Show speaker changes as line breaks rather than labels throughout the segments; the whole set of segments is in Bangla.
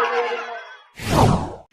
Thank you.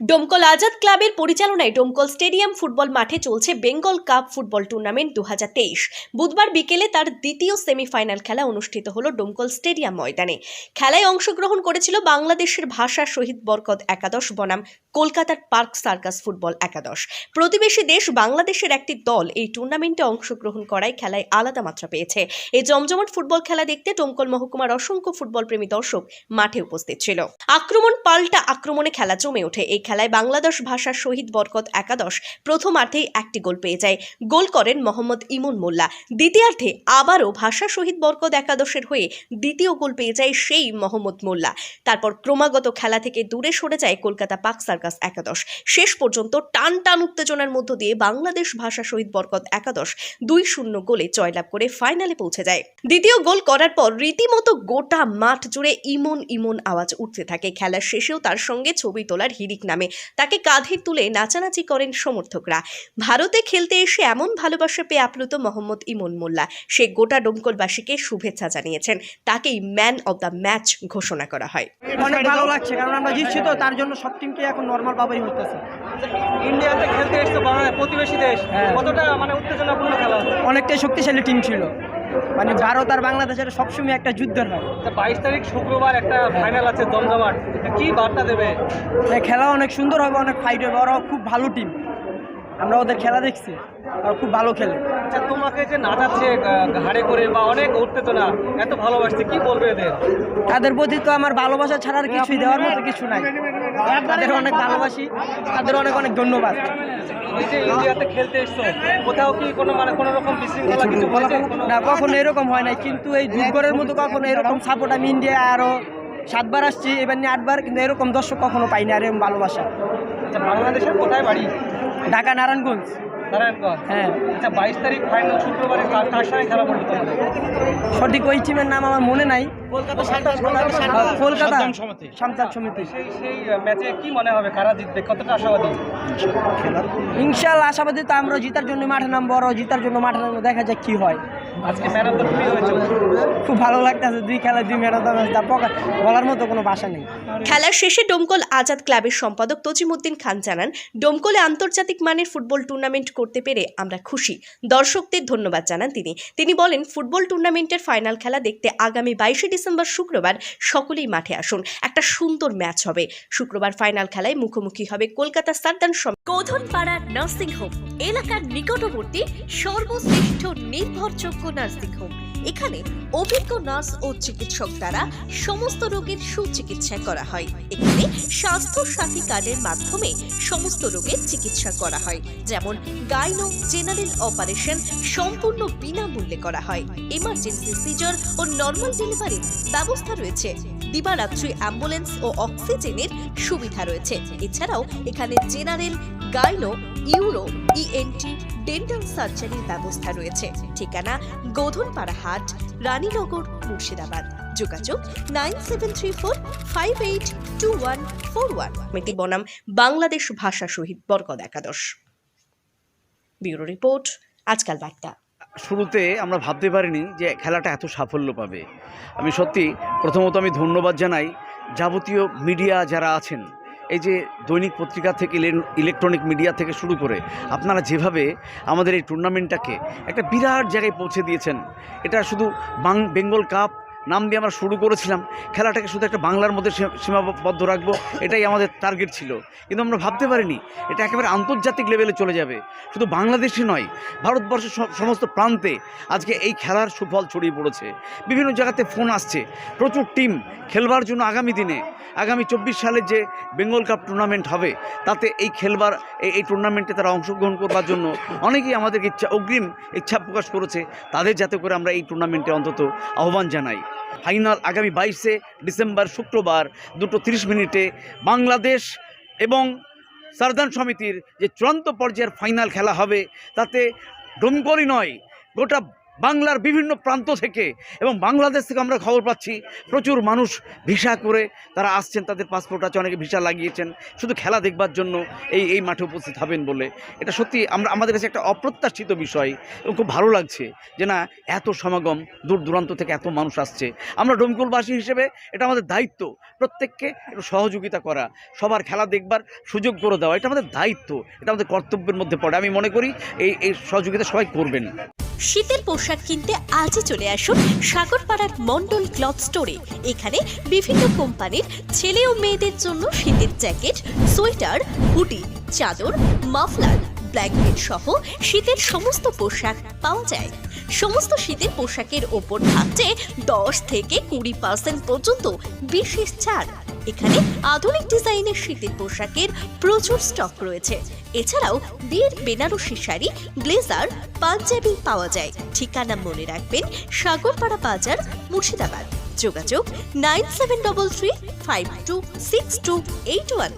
ডোমকল আজাদ ক্লাবের পরিচালনায় ডোমকল স্টেডিয়াম ফুটবল মাঠে চলছে বেঙ্গল কাপ ফুটবল টুর্নামেন্ট দু হাজার তেইশ। বুধবার বিকেলে তার দ্বিতীয় সেমিফাইনাল খেলা অনুষ্ঠিত হলো ডোমকল স্টেডিয়াম ময়দানে। খেলায় অংশগ্রহণ করেছিল বাংলাদেশের ভাষা শহীদ বরকত একাদশ, বনাম কলকাতার পার্ক সার্কাস ফুটবল একাদশ। প্রতিবেশী দেশ বাংলাদেশের একটি দল এই টুর্নামেন্টে অংশগ্রহণ করায় খেলায় আলাদা মাত্রা পেয়েছে। এই জমজমাট ফুটবল খেলা দেখতে ডোমকল মহকুমার অসংখ্য ফুটবল প্রেমী দর্শক মাঠে উপস্থিত ছিল। আক্রমণ পাল্টা আক্রমণে খেলা জমে ওঠে। এই খেলায় বাংলাদেশ ভাষার শহীদ বরকত একাদশ প্রথমার্ধেই একটি গোল পেয়ে যায়। গোল করেন মোহাম্মদ ইমন মোল্লা। দ্বিতীয়ার্ধে আবারও ভাষা শহীদ বরকত একাদশের হয়ে দ্বিতীয় গোল পেয়ে যায় সেই মোহাম্মদ মোল্লা। তারপর ক্রমাগত খেলা থেকে দূরে সরে যায় কলকাতা পাক সার্কাস একাদশ। শেষ পর্যন্ত টান টান উত্তেজনার মধ্য দিয়ে বাংলাদেশ ভাষা শহীদ বরকত একাদশ দুই শূন্য গোলে জয়লাভ করে ফাইনালে পৌঁছে যায়। দ্বিতীয় গোল করার পর রীতিমতো গোটা মাঠ জুড়ে ইমন ইমন আওয়াজ উঠতে থাকে। খেলার শেষেও তার সঙ্গে ছবি তোলার হিরিক নামে তাকে কাঁধে তুলে নাচানাচি করেন সমর্থকরা। ভারতে খেলতে এসে এমন ভালোবাসা পেয়ে আপ্লুত মোহাম্মদ ইমন মোল্লা। সে গোটা ডোমকলবাসীকে শুভেচ্ছা জানিয়েছেন। তাকেই ম্যান অব দ্য ম্যাচ ঘোষণা করা হয়।
অনেক ভালো লাগছে কারণ আমরা জিতছি তো তার জন্য সব টিমকে এখন নর্মাল ভাবেই হইতেছে।
ইন্ডিয়াতে খেলতে এসছো প্রতিবেশী দেশ।
হ্যাঁ।
কতটা মানে উত্তেজনাপূর্ণ খেলা
অনেকটাই শক্তিশালী টিম ছিল। মানে ভারত আর বাংলাদেশের সবসময় একটা যুদ্ধ হয়
বাইশ তারিখ শুক্রবার একটা ফাইনাল আছে জমজমাট। কি বার্তা দেবে?
খেলা অনেক সুন্দর হবে অনেক ফাইট হবে। ওরাও খুব ভালো টিম আমরা ওদের খেলা দেখছি। আর খুব ভালো খেলে।
আচ্ছা তোমাকে যে নাচাচ্ছে ঘাড়ে করে বা অনেক উত্তেজনা এত ভালোবাসছে কি বলবে এদের?
তাদের প্রতি তো আমার ভালোবাসা ছাড়া আর কিছুই দেওয়ার মতো কিছু নাই। তাদের অনেক ভালোবাসি তাদের অনেক অনেক ধন্যবাদ।
ইন্ডিয়াতে খেলতে এসছো কোথাও কি কোনো মানে কোনো রকম বিশৃঙ্খলা কিছু
না কখনো এরকম হয় নাই কিন্তু এই দুর্গরের মতো কখনো এরকম সাপোর্ট আমি ইন্ডিয়া আরও সাতবার আসছি এবার নিয়ে আটবার কিন্তু এরকম দর্শক কখনো পাইনি আর এরকম ভালোবাসা।
বাংলাদেশের কোথায় বাড়ি?
ঢাকা নারায়ণগঞ্জ।
নারায়ণগঞ্জ।
হ্যাঁ।
আচ্ছা বাইশ তারিখ ফাইনাল শুক্রবারে কার কার সঙ্গে খেলা পড়বে
সঠিক ওই টিমের নাম আমার মনে নাই।
কলকাতা
কলকাতা সান্তাল সমিতি।
সেই সেই ম্যাচে কি মনে হবে? কারা জিতবে? কতটা আশাবাদী?
ইনশাল্লাহ আশাবাদী তো আমরা জিতার জন্য মাঠে নামবো আর জিতার জন্য মাঠে নামবো দেখা যাক কি হয়।
আজকে ম্যান অফ দ্য তুমি হয়েছে।
খুব ভালো লাগতেছে দুই খেলায় দুই মেরা তা পকা বলার মতো কোনো ভাষা নেই।
খেলার শেষে ডোমকল আজাদ ক্লাবের সম্পাদক তজিমুদ্দিন খান জানান ডোমকলে আন্তর্জাতিক মানের ফুটবল টুর্নামেন্ট করতে পেরে আমরা খুশি। দর্শকদের ধন্যবাদ জানান তিনি। তিনি বলেন ফুটবল টুর্নামেন্টের ফাইনাল খেলা দেখতে আগামী বাইশে ডিসেম্বর শুক্রবার সকলেই মাঠে আসুন। একটা সুন্দর ম্যাচ হবে। শুক্রবার ফাইনাল খেলায় মুখোমুখি হবে Kolkata southern Godhanpara nursing home এলাকার নিকটবর্তী সর্বশ্রেষ্ঠ নির্ভরযোগ্য নার্সিং হোম এখানে অভিজ্ঞ নার্স ও চিকিৎসক দ্বারা সমস্ত রোগের সুচিকিৎসা করা হয়। এখানে স্বাস্থ্য সাথী কার্ডের মাধ্যমে সমস্ত রোগের চিকিৎসা করা হয়। যেমন গাইনো জেনারেল অপারেশন সম্পূর্ণ বিনামূল্যে করা হয়। এমার্জেন্সি সিজার ও নর্মাল ডেলিভারির ব্যবস্থা রয়েছে। দিবারাত্রি অ্যাম্বুলেন্স ও অক্সিজেনের সুবিধা রয়েছে। এছাড়াও এখানে general, gynae, uro ENT dental সার্জারির ব্যবস্থা রয়েছে। ঠিকানা গোধনপাড়া হাট রানীনগর, মুর্শিদাবাদ। যোগাযোগ nine seven three four five eight two one four one. Miti বনাম, বাংলাদেশ ভাষা শহীদ বরকদ একাদশ। ব্যুরো রিপোর্ট, আজকাল বার্তা।
শুরুতে আমরা ভাবতে পারিনি যে খেলাটা এত সাফল্য পাবে। আমি সত্যি প্রথমত আমি ধন্যবাদ জানাই যাবতীয় মিডিয়া যারা আছেন, এই যে দৈনিক পত্রিকা থেকে ইলেকট্রনিক মিডিয়া থেকে শুরু করে আপনারা যেভাবে আমাদের এই টুর্নামেন্টটাকে একটা বিরাট জায়গায় পৌঁছে দিয়েছেন, এটা শুধু বাং, বেঙ্গল কাপ নাম দিয়ে আমরা শুরু করেছিলাম। খেলাটাকে শুধু একটা বাংলার মধ্যে সীমাবদ্ধ রাখব, এটাই আমাদের টার্গেট ছিল। কিন্তু আমরা ভাবতে পারিনি, এটা একেবারে আন্তর্জাতিক লেভেলে চলে যাবে। শুধু বাংলাদেশে নয়, ভারতবর্ষের সমস্ত প্রান্তে আজকে এই খেলার সুফল ছড়িয়ে পড়েছে। বিভিন্ন জায়গাতে ফোন আসছে, প্রচুর টিম খেলবার জন্য আগামী দিনে। আগামী চব্বিশ সালে যে বেঙ্গল কাপ টুর্নামেন্ট হবে, তাতে এই খেলবার এই এই টুর্নামেন্টে তারা অংশগ্রহণ করবার জন্য অনেকেই আমাদেরকে ইচ্ছা অগ্রিম ইচ্ছা প্রকাশ করেছে। তাদের যাতে করে আমরা এই টুর্নামেন্টে অন্তত আহ্বান জানাই। ফাইনাল আগামী বাইশে ডিসেম্বর শুক্রবার দুটো তিরিশ মিনিটে বাংলাদেশ এবং সারদান সমিতির যে চূড়ান্ত পর্যায়ের ফাইনাল খেলা হবে, তাতে ডোমকলই নয়, গোটা বাংলার বিভিন্ন প্রান্ত থেকে এবং বাংলাদেশ থেকে আমরা খবর পাচ্ছি, প্রচুর মানুষ ভিসা করে তারা আসছেন, তাদের পাসপোর্ট আছে, অনেকে ভিসা লাগিয়েছেন। শুধু খেলা দেখবার জন্য এই এই মাঠে উপস্থিত হবেন বলে। এটা সত্যি আমরা, আমাদের কাছে একটা অপ্রত্যাশিত বিষয় এবং খুব ভালো লাগছে যে না, এত সমাগম দূর দূরান্ত থেকে এত মানুষ আসছে। আমরা ডোমকুলবাসী হিসেবে এটা আমাদের দায়িত্ব। প্রত্যেককে একটু সহযোগিতা করা, সবার খেলা দেখবার সুযোগ করে দেওয়া, এটা আমাদের দায়িত্ব, এটা আমাদের কর্তব্যের মধ্যে পড়ে। আমি মনে করি এই এই সহযোগিতা সবাই করবেন।
শীতের পোশাক কিনতে আজই চলে আসুন সাগরপাড়ার মন্ডল ক্লথ স্টোরে। এখানে বিভিন্ন কোম্পানির ছেলে ও মেয়েদের জন্য শীতের জ্যাকেট, সোয়েটার, হুডি, চাদর, মাফলার ব্ল্যাঙ্কেট সহ শীতের সমস্ত পোশাক পাওয়া যায়। সমস্ত শীতের পোশাকের ওপর থাকছে দশ থেকে কুড়ি পার্সেন্ট পর্যন্ত বিশেষ ছাড়। এখানে আধুনিক ডিজাইনের শীতের পোশাকের প্রচুর স্টক রয়েছে। এছাড়াও বিয়ের বেনারসি শাড়ি, ব্লেজার, পাঞ্জাবি পাওয়া যায়। ঠিকানা মনে রাখবেন সাগরপাড়া বাজার, মুর্শিদাবাদ। যোগাযোগ nine seven double three five two six two eight one.